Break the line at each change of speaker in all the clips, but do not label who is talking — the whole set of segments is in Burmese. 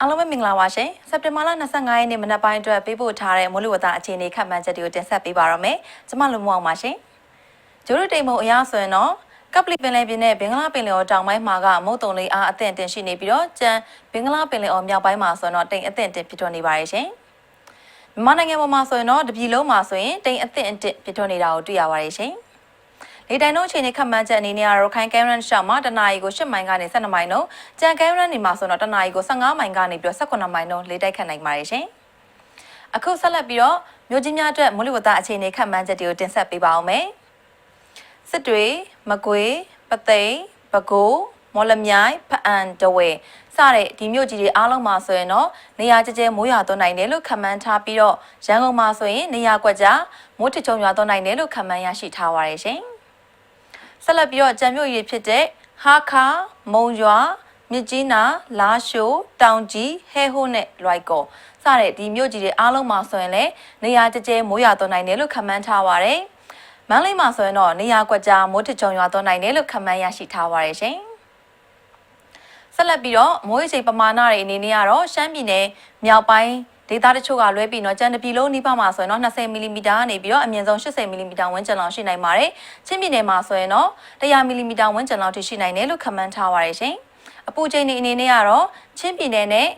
အားလုံးပဲမင်္ဂလာပါရှင်စက်တင်ဘာလ25ရက်နေ့မနက်ပိုင်းအတွက်ပေးပို့ထားတဲ့မိုးလေဝသအခြေအနေခန့်မှန်းချက်တွေကိုတင်ဆက်ပေးပါရမယ်ကျွန်မလူမအောင်ပါရှင်ဂျိုးရတိမ်မုံအရာဆိုရင်တော့ကပလီပင်လယ်ပြင်နဲ့ဘင်္ဂလားပင်လယ်အော်တောင်ပိုင်းမှာကမုတ်တုံလေးအားအသင့်တင်ရှိနေပြီးတော့ကျန်ဘင်္ဂလားပင်လယ်အော်မြောက်ပိုင်းမှာဆိုရင်တော့တိမ်အသင့်တင်ဖြစ်ထွန်းနေပါရဲ့ရှင်မြန်မာနိုင်ငံပေါ်မှာဆိုရင်တော့တပြည်လုံးမှာဆိုရင်တိမ်အသင့်အတစ်ဖြစ်ထွန်းနေတာကိုတွေ့ရပါတယ်ရှင် လေတိုင်တို့အချိန်နဲ့ခန့်မှန်းချက်အနေနဲ့ကတော့ခိုင်ကဲရန်ရှောက်မှာတနအီကို10မိုင်ကနေ12မိုင်တော့ကြံကဲရန်နေမှာဆိုတော့တနအီကို15မိုင်ကနေပြီးတော့18မိုင်တော့လေတိုက်ခတ်နိုင်ပါတယ်ရှင်။အခုဆက်လက်ပြီးတော့မြို့ကြီးများအတွက်မိုးလေဝသအခြေအနေခန့်မှန်းချက်တွေကိုတင်ဆက်ပေးပါအောင်မယ်။စစ်တွေမကွေးပသိမ်ပဲခူးမော်လမြိုင်ဖအံတဝဲစတဲ့ဒီမြို့ကြီးတွေအားလုံးမှာဆိုရင်တော့နေရာကျကျမိုးရွာသွန်းနိုင်တယ်လို့ခန့်မှန်းထားပြီးတော့ရန်ကုန်မှာဆိုရင်နေရာကွက်ကြားမိုးထချုံရွာသွန်းနိုင်တယ်လို့ခန့်မှန်းရရှိထားပါရရှင်။ ဆက်လက်ပြီးတော့ကြံမြို့ရည်ဖြစ်တဲ့ဟာခါမုံရွာမြစ်ကြီးနာလာရှိုးတောင်ကြီးဟဲဟိုးနဲ့လွိုက်ကောစတဲ့ဒီမြို့ကြီးတွေအားလုံးမှာဆိုရင်လည်းနေရာကျကျမိုးရွာသွန်းနိုင်တယ်လို့ခန့်မှန်းထားပါတယ်။မန္တလေးမှာဆိုရင်တော့နေရာကွက်ကြားမိုးထချုံရွာသွန်းနိုင်တယ်လို့ခန့်မှန်းရရှိထားပါတယ်ရှင်။ဆက်လက်ပြီးတော့မိုးရေချိန်ပမာဏတွေအနေနဲ့ကတော့ရှမ်းပြည်နယ်မြောက်ပိုင်း ဒေသတချို့ကလွဲပြီးတော့ကြံတပြည်လုံးနီးပါးမှာဆိုရင်တော့20မီလီမီတာကနေပြီးတော့အမြင့်ဆုံး80မီလီမီတာဝန်းကျင်လောက်ရှိနိုင်ပါတယ်။ချင်းပြည်နယ်မှာဆိုရင်တော့100မီလီမီတာဝန်းကျင်လောက်ထိရှိနိုင်တယ်လို့ခန့်မှန်းထားပါတယ်ရှင်။အပူချိန်တွေအနေနဲ့ကတော့ချင်းပြည်နယ်နဲ့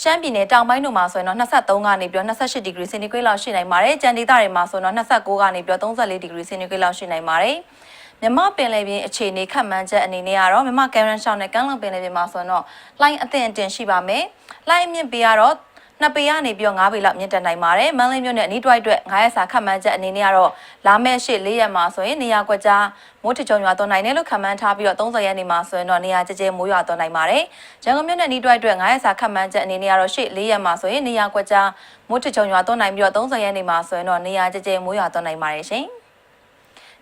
ရှမ်းပြည်နယ်တောင်ပိုင်းတို့မှာဆိုရင်တော့23ကနေပြီးတော့28ဒီဂရီစင်တီဂရိတ်လောက်ရှိနိုင်ပါတယ်။ကြံဒေသတွေမှာဆိုရင်တော့29ကနေပြီးတော့34ဒီဂရီစင်တီဂရိတ်လောက်ရှိနိုင်ပါတယ်။မြမပင်လယ်ပြင်အခြေအနေခန့်မှန်းချက်အနေနဲ့ကတော့မြမကယ်ရန်ရှောင်းနဲ့ကမ်းလွန်ပင်လယ်ပြင်မှာဆိုရင်တော့လိုင်းအသင့်အတင်ရှိပါမယ်။လိုင်းအမြင့်ပေကတော့ နှစ်ပေကနေပြီးတော့9ပေလောက်မြင့်တက်နိုင်ပါတယ်မန်လေးမြို့နဲ့အနီးတွိုက်အတွက်9ရက်စာခန့်မှန်းချက်အနေနဲ့ကတော့လာမယ့်ရှေ့၄ရက်မှာဆိုရင်နေရာကွက်ကြားမိုးထကြုံရွာသွန်းနိုင်တယ်လို့ခန့်မှန်းထားပြီးတော့30ရက်နေ့မှာဆိုရင်တော့နေရာကျကျမိုးရွာသွန်းနိုင်ပါတယ်ရန်ကုန်မြို့နဲ့အနီးတွိုက်အတွက်9ရက်စာခန့်မှန်းချက်အနေနဲ့ကတော့ရှေ့၄ရက်မှာဆိုရင်နေရာကွက်ကြားမိုးထကြုံရွာသွန်းနိုင်ပြီးတော့30ရက်နေ့မှာဆိုရင်တော့နေရာကျကျမိုးရွာသွန်းနိုင်ပါတယ်ရှင်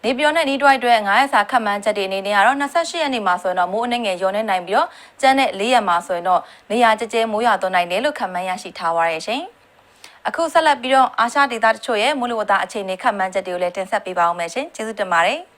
နေပြောနဲ့နီးတွိုက်အတွက်9ရက်စာခတ်မှန်းချက်တွေအနေနဲ့ကတော့28ရက်နေ့မှာဆိုရင်တော့မိုးအနှဲငယ်ရောနေနိုင်ပြီးတော့ကျန်းတဲ့4ရက်မှာဆိုရင်တော့နေရာကျကျမိုးရွာသွန်းနိုင်တယ်လို့ခန့်မှန်းရရှိထားပါရရှင်။အခုဆက်လက်ပြီးတော့အာရှဒေသတချို့ရဲ့မိုးလေဝသအခြေအနေခန့်မှန်းချက်တွေကိုလည်းတင်ဆက်ပေးပါအောင်မယ်ရှင်။ကျေးဇူးတင်ပါတယ်။